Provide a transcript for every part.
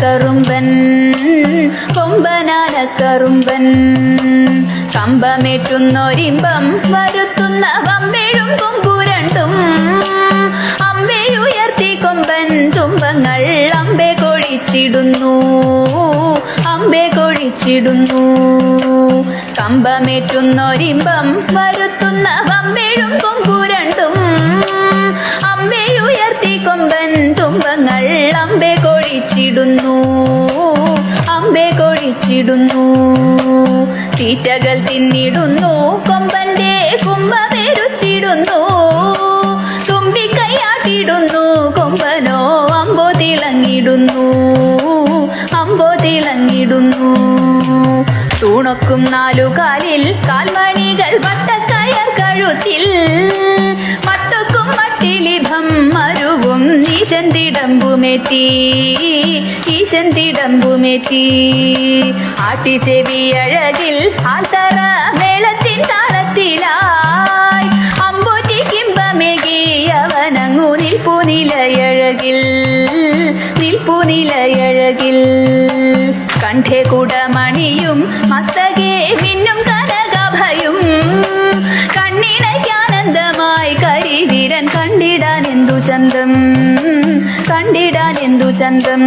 കറുമ്പൻ കൊമ്പനാന കറുമ്പൻ. കമ്പമേറ്റുന്നൊരിമ്പം വരുത്തുന്ന വമ്പേഴും കൊമ്പുരണ്ടും. അമ്പയുയർത്തി കൊമ്പൻ തുമ്പങ്ങൾ അമ്പെ കൊഴിച്ചിടുന്നു. അമ്പെ കൊഴിച്ചിടുന്നു. കമ്പമേറ്റുന്നൊരിമ്പം വരുത്തുന്ന വമ്പേഴും കൊമ്പുരണ്ടും. കൊഴിച്ചിടുന്നു അമ്പെ കൊഴിച്ചിടുന്നു. തീറ്റകൾ തിന്നിടുന്നു. കൊമ്പന്റെ കുംഭമെരുത്തിടുന്നു തുമ്പിക്കൈയാട്ടിടുന്നു കൊമ്പനോ അമ്പോ തിളങ്ങിടുന്നു. അമ്പോ തിളങ്ങിടുന്നു. തൂണൊക്കും നാലുകാലിൽ കാൽമണികൾ വട്ടക്കയർ കഴുത്തിൽ. മട്ടിലിഭം മരുവും ഈശൻ തിടമ്പുമേറ്റി ഈശൻ അഴകിൽ ആൽത്തറ മേളത്തിൻ താളത്തിലായി അമ്പൂറ്റി കിമ്പമേകി അവനങ്ങു നിൽപ്പു നിലയഴകിൽ നിൽപ്പു നിലയഴകിൽ. കണ്ഠേ കുടമണിയും മസ്തകേ പിന്നും കനകഭയും എന്തു ചന്തം? കണ്ടിടാൻ എന്തു ചന്തം?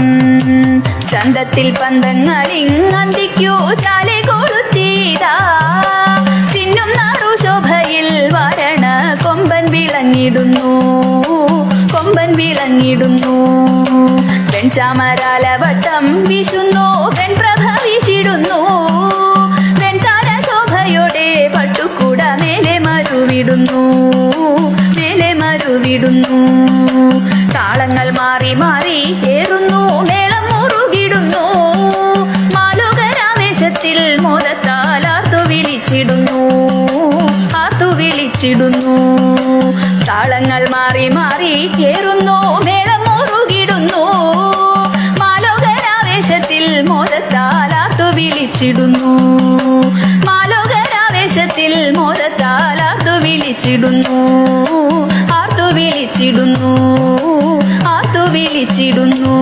ചന്തത്തിൽ പന്തങ്ങൾ ഇങ്ങന്തിക്കൂ ചാലി കൊടുത്തീതാ ചിന്നും നാറു ശോഭയിൽ വരണ കൊമ്പൻ വിളങ്ങിടുന്നു. കൊമ്പൻ വിളങ്ങിടുന്നു. പെൺചാമരാല വട്ടം വിശുന്നു. പെൺപ്രഭവിച്ചിടുന്നു പെൺതാര ശോഭയുടെ പട്ടുക്കൂട മേലെ മരുവിടുന്നു. മേലെ മരുവിടുന്നു. താളങ്ങൾ മാറി മാറി ഏറുന്നു മേളം മുറുകിടുന്നു മാലുകരാവേശത്തിൽ മോദത്താൽ ആർത്തു വിളിച്ചിടുന്നു ആർത്തു വിളിച്ചിടുന്നു. താളങ്ങൾ മാറി മാറി ഏറുന്നു മേളം മുറുകിടുന്നു മാലോകരാവേശത്തിൽ മോദത്താൽ ആർത്തു വിളിച്ചിടുന്നു. മോദത്താൽ ആർത്തു വിളിച്ചിടുന്നു. ആർത്തു വിളിച്ചിടുന്നു. ആർത്തു വിളിച്ചിടുന്നു.